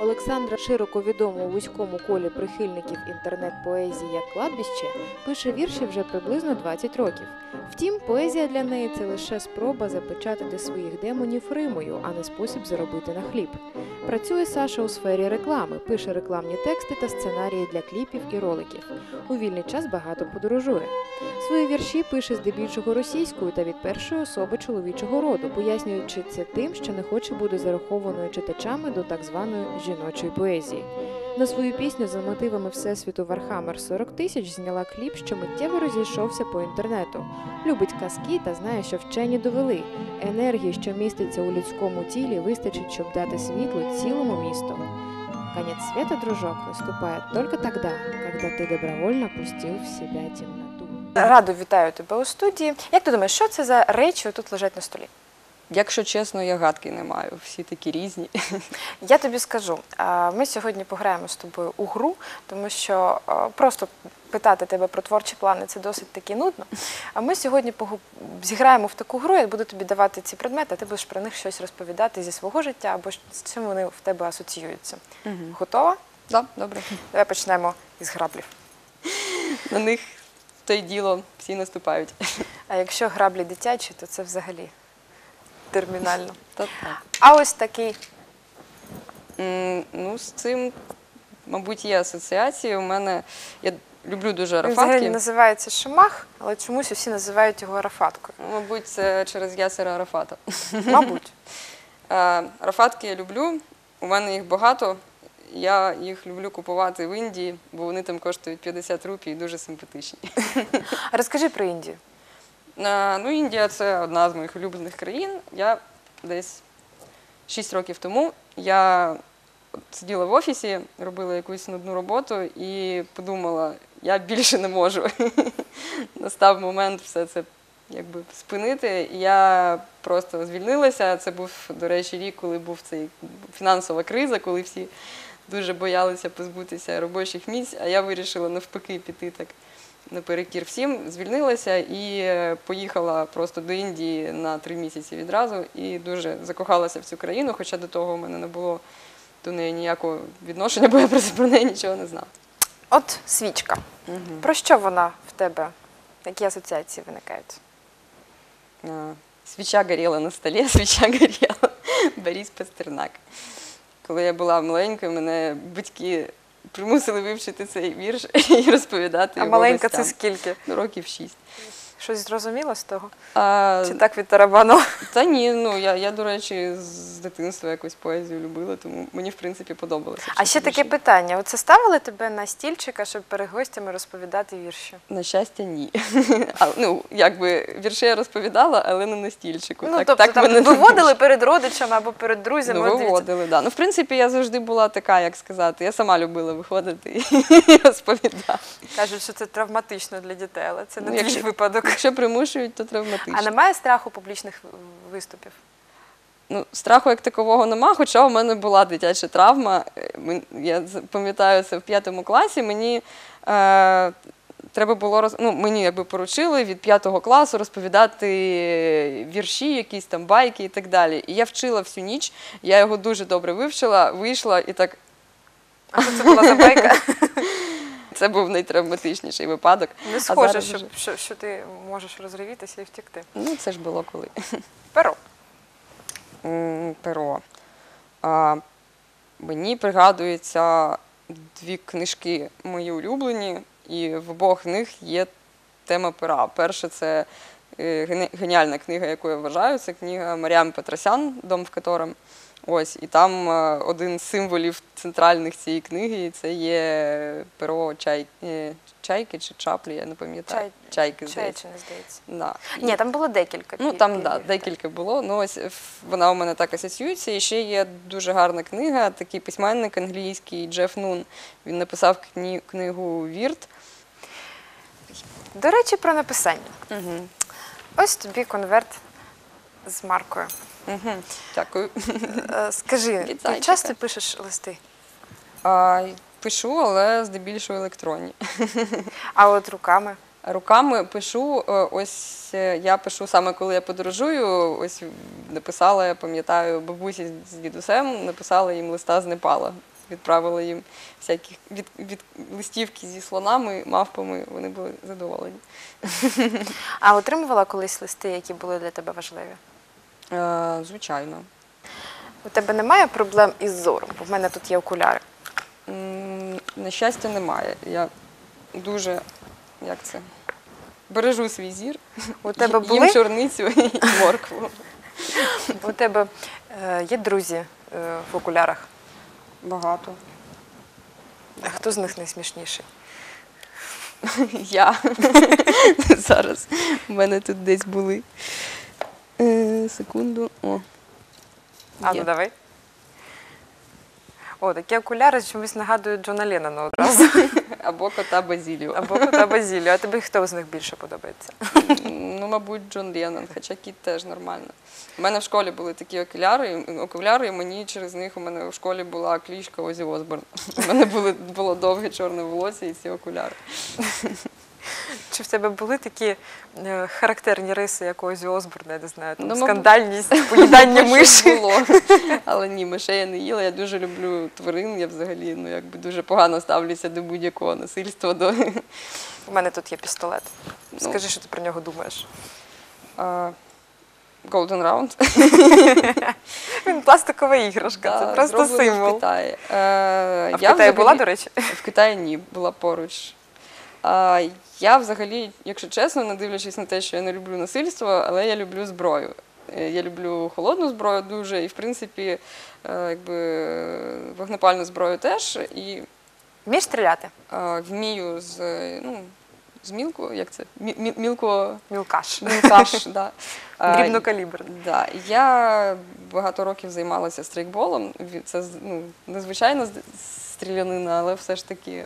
Олександра, широко відома у вузькому колі прихильників інтернет-поезії як кладбище, пише вірші вже приблизно 20 років. Втім, поезія для неї це лише спроба запечатати своїх демонів римою, а не спосіб заробити на хліб. Працює Саша у сфері реклами, пише рекламні тексти та сценарії для кліпів і роликів. У вільний час багато подорожує. Свої вірші пише здебільшого російською та від першої особи чоловічого роду, пояснюючи це тим, що не хоче бути зарахованою читачами до так званої жіночої поезії. На свою пісню за мотивами Всесвіту Вархаммер 40 тисяч зняла кліп, що миттєво розійшовся по інтернету. Любить казки та знає, що вчені довели. Енергії, що міститься у людському тілі, вистачить, щоб дати світло цілому місту. Конец света, дружок, наступает только тогда, когда ты добровольно пустил в себя темноту. Радо вітаю тебе у студії. Як ти думаєш, що це за речі тут лежать на столі? Якщо чесно, я гадки не маю. Всі такі різні. Я тобі скажу, ми сьогодні пограємо з тобою у гру, тому що просто питати тебе про творчі плани це досить таки нудно. А ми сьогодні погу- зіграємо в таку гру, я буду тобі давати ці предмети, а ти будеш про них щось розповідати зі свого життя або з чим вони в тебе асоціюються. Готова? Да, добре. Давай почнемо із граблів. На них то й діло всі наступають. А якщо граблі дитячі, то це взагалі термінально. А ось такий М, Ну, з цим, мабуть, є асоціації. У мене я люблю дуже він взагалі арафатки. називається Шамах, але чомусь усі називають його Арафаткою. Мабуть, це через Ясера Арафата. Мабуть. Е, Арафатки я люблю. У мене їх багато. Я їх люблю купувати в Індії, бо вони там коштують 50 рупій і дуже симпатичні. А Розкажи про Індію. Е, Ну, Індія це одна з моїх улюблених країн. Я десь 6 років тому я сиділа в офісі, робила якусь нудну роботу і подумала, я більше не можу. Настав момент все це якби спинити. Я просто звільнилася. Це був, до речі, рік, коли був цей фінансова криза, коли всі дуже боялися позбутися робочих місць, а я вирішила навпаки піти так наперекір всім, звільнилася і е, поїхала просто до Індії на три місяці відразу і дуже закохалася в цю країну, хоча до того в мене не було до неї ніякого відношення, бо я просто про неї нічого не знала. От свічка. Про що вона в тебе? Які асоціації виникають? А, Свіча горіла на столі, свіча горіла. Борис Пастернак. Коли я була маленькою, мене батьки примусили вивчити цей вірш і розповідати А його маленька це скільки? Ну, років шість. Щось зрозуміло з того? А, Чи так від тарабану? Та ні, ну я, я, до речі, з дитинства якось поезію любила, тому мені, в принципі, подобалося. А ще таке питання: оце ставили тебе на стільчика, щоб перед гостями розповідати вірші? На щастя, ні. А, ну, якби вірші я розповідала, але не на стільчику. Ну, так, тобто так там мене виводили перед родичами або перед друзями. Ну, виводили, да. Ну, в принципі, я завжди була така, як сказати. Я сама любила виходити і розповідати. Кажуть, що це травматично для дітей, але це не Ну, твій якщо- випадок. Якщо примушують, то травматично. А немає страху публічних виступів? Ну, страху як такового нема, хоча у мене була дитяча травма. Е, Я пам'ятаю це в п'ятому класі. Мені е, треба було роз... ну, мені якби поручили від п'ятого класу розповідати вірші, якісь там байки і так далі. І я вчила всю ніч, я його дуже добре вивчила, вийшла і так. А що це була за байка? Це був найтравматичніший випадок. Не схоже, що, вже- що, що ти можеш розривітися і втекти. Ну, це ж було коли. Перо. Перо. А, мені пригадуються дві книжки мої улюблені, і в обох них є тема пера. Перша це е, геніальна книга, яку я вважаю. Це книга Маріам Петросян, Дом в котором. Ось, і там е, один з символів центральних цієї книги це є перо чай, е, чайки чи чаплі, я не пам'ятаю. Чай- Чайки, Чай здається. чи не здається? Да. Ні, там було декілька. Ну там пі- да, декілька було. Ну ось вона у мене так асоціюється. І ще є дуже гарна книга. Такий письменник англійський Джеф Нун. Він написав кні- книгу Вірт. До речі, про написання. Угу. Ось тобі конверт з маркою. Угу. Дякую. Е, Скажи, ти зайчика. часто пишеш листи? А, пишу, але здебільшого електронні. А от руками? Руками пишу. е, Ось е, я пишу саме коли я подорожую. Ось написала, я пам'ятаю, бабусі з дідусем, написала їм листа з Непала. відправила їм всякі від, від листівки зі слонами, мавпами. Вони були задоволені. А отримувала колись листи, які були для тебе важливі? Е, звичайно. У тебе немає проблем із зором? Бо в мене тут є окуляри. М, На щастя, немає. Я дуже як це. Бережу свій зір. У тебе Їм були чорницю і моркву. у тебе е, є друзі е, в окулярах? Багато. А хто з них найсмішніший? Я зараз у мене тут десь були. Секунду. О. А Є. ну давай. О, такі окуляри чомусь нагадують Джона Леннона одразу. Або кота Базіліо. Або кота Базілію. А тобі хто з них більше подобається? Ну, мабуть, Джон Леннон, хоча кіт теж нормально. У мене в школі були такі окуляри, і- окуляри, і мені через них у мене в школі була клічка Озі Осборн. У мене були, було довге чорне волосся і ці окуляри. Чи в тебе були такі е, характерні риси якогось Осборна, я не знаю, там, Ну, скандальність, поїдання миші? було. Але ні, мишей я не їла. Я дуже люблю тварин. Я взагалі ну, якби дуже погано ставлюся до будь-якого насильства. До... У мене тут є пістолет. Ну. Скажи, що ти про нього думаєш. А, Golden Round. Він пластикова іграшка, Да, це просто символ. В Китаї. Е, А в Китаї була, до речі? В Китаї ні, була поруч. Я взагалі, якщо чесно, не дивлячись на те, що я не люблю насильство, але я люблю зброю. Е, Я люблю холодну зброю дуже, і в принципі, е, якби вогнепальну зброю теж. І Вмієш стріляти? вмію з, ну, з мілку, як це? Мі- мі- Мілко. Мілкаш. Мілкаш, да. Дрібнокаліберний. Да. Я багато років займалася стрейкболом. Це ну, незвичайна стрілянина, але все ж таки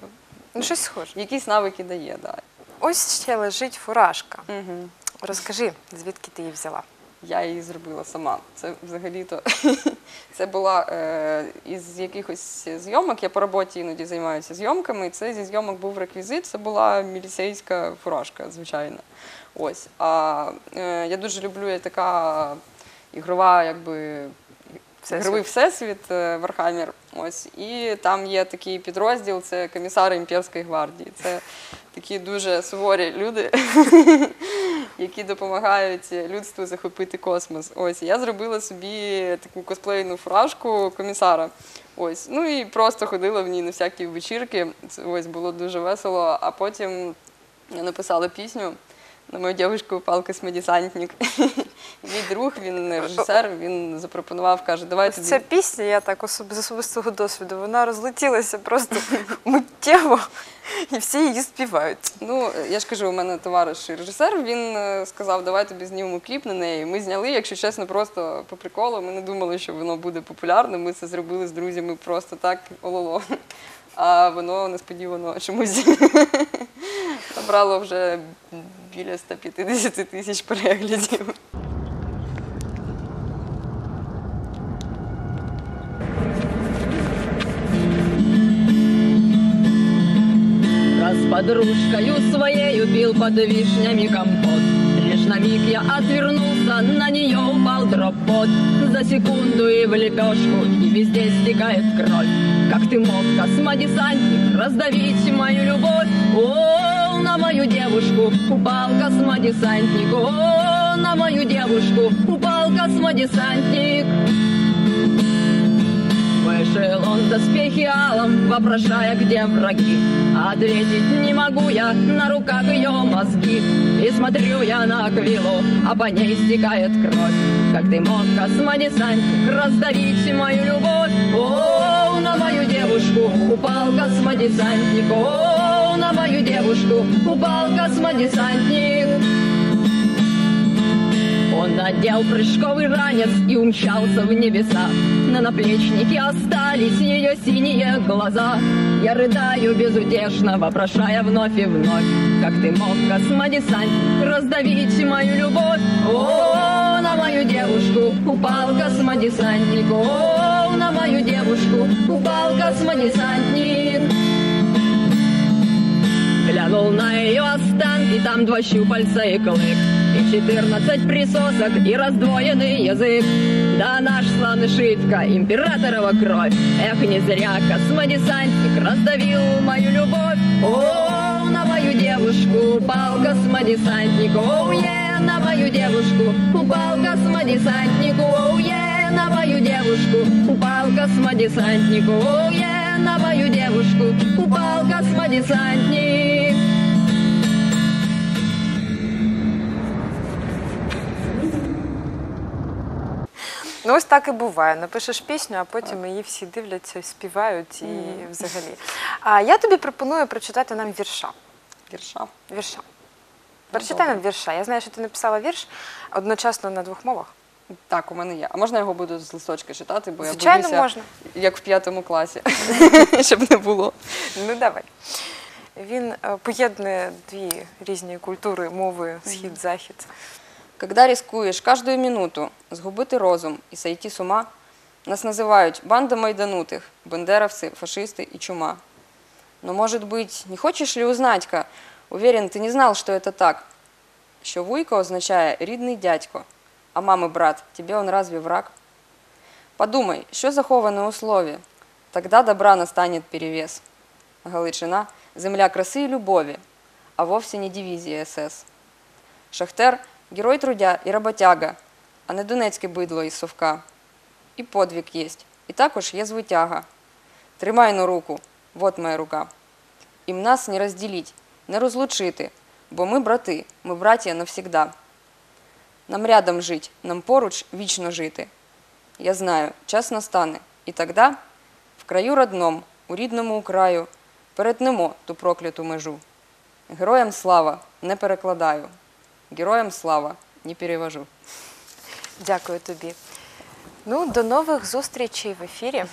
Ну, щось схоже. якісь навики дає. Да. Ось ще лежить фуражка. Угу. Розкажи, звідки ти її взяла? Я її зробила сама. Це взагалі-то це була е, із якихось зйомок. Я по роботі іноді займаюся зйомками. Це зі зйомок був реквізит. Це була міліцейська фуражка, звичайно. Ось. А е, я дуже люблю я така ігрова, якби. Всесвіт. Ігровий всесвіт е, Вархаммер. Ось. І там є такий підрозділ, це комісари імперської гвардії. Це такі дуже суворі люди, які допомагають людству захопити космос. Ось я зробила собі таку косплейну фуражку комісара. Ось, ну і просто ходила в ній на всякі вечірки. Це ось було дуже весело. А потім я написала пісню на мою дівчинку упав космодесантник. Мій друг, він режисер, він запропонував, каже, давай Ось ця пісня, я так особ- з особистого досвіду, вона розлетілася просто миттєво, і всі її співають. Ну, я ж кажу, у мене товариш режисер, він е, сказав, давай тобі знімемо кліп на неї. Ми зняли, якщо чесно, просто по приколу. Ми не думали, що воно буде популярним. Ми це зробили з друзями просто так ололо. А воно несподівано чомусь набрало вже біля 150 тисяч переглядів. Раз подружкою своею пил под вишнями компот Лишь на миг я отвернулся, на нее упал дропот Секунду и в лепешку, и везде стекает кровь. Как ты мог, космодесантник, раздавить мою любовь? О, на мою девушку упал космодесантник. О, на мою девушку упал космодесантник Вышел он в доспехи алом, вопрошая, где враги. Ответить не могу я, на руках ее мозги. И смотрю я на Аквилу, а по ней стекает кровь. Как ты мог, космодесантник, раздавить мою любовь? О, на мою девушку упал космодесантник. О, на мою девушку упал космодесантник. Он надел прыжковый ранец и умчался в небеса. На наплечнике остались ее синие глаза. Я рыдаю безутешно, вопрошая вновь и вновь. Как ты мог, космодесантник, раздавить мою любовь? О, на мою девушку упал космодесантник. О, на мою девушку упал космодесантник. Глянул на ее останки, там два щупальца и клык. И четырнадцать присосок, и раздвоенный язык. Да наш славный Шитка, императорова кровь. Эх, не зря космодесантник раздавил мою любовь. О, на мою девушку упал космодесантник. О, е, на мою девушку упал космодесантник. О, е, на мою девушку упал космодесантник. О, е, на мою девушку упал космодесантник. Ну, ось так і буває. Напишеш пісню, а потім її всі дивляться, співають і взагалі. А я тобі пропоную прочитати нам вірша. Вірша. Вірша. Прочитай нам вірша. Я знаю, що ти написала вірш одночасно на двох мовах. Так, у мене є. А можна я його буду з листочка читати, бо Звичайно, я боюся, можна. як в п'ятому класі, щоб не було. Ну давай. Він е, поєднує дві різні культури, мови, схід, захід. Когда рискуєш каждую минуту згубити розум і сойти з ума, нас називають банда майданутих, бандеровці, фашисти і чума. Но, может быть, не хочеш ли узнать-ка? Уверен, ти не знал, що это так. Що вуйко означає рідний дядько, а мами брат, тебе он разве враг? Подумай, що заховане у слові? Тогда добра настанет перевес. Галичина – земля краси і любові, а вовсе не дивізія СС. Шахтер – герой трудя і роботяга, а не донецьке бидло із совка. І подвиг єсть, і також є звитяга. Тримай на руку, вот моя рука. Їм нас не розділіть, не розлучити, бо ми брати, ми браття навсігда. Нам рядом жить, нам поруч вічно жити. Я знаю, час настане, і тогда в краю родном, у рідному краю, перетнемо ту прокляту межу. Героям слава не перекладаю. Героям слава не перевожу. Дякую тобі. Ну, до нових зустрічей в ефірі.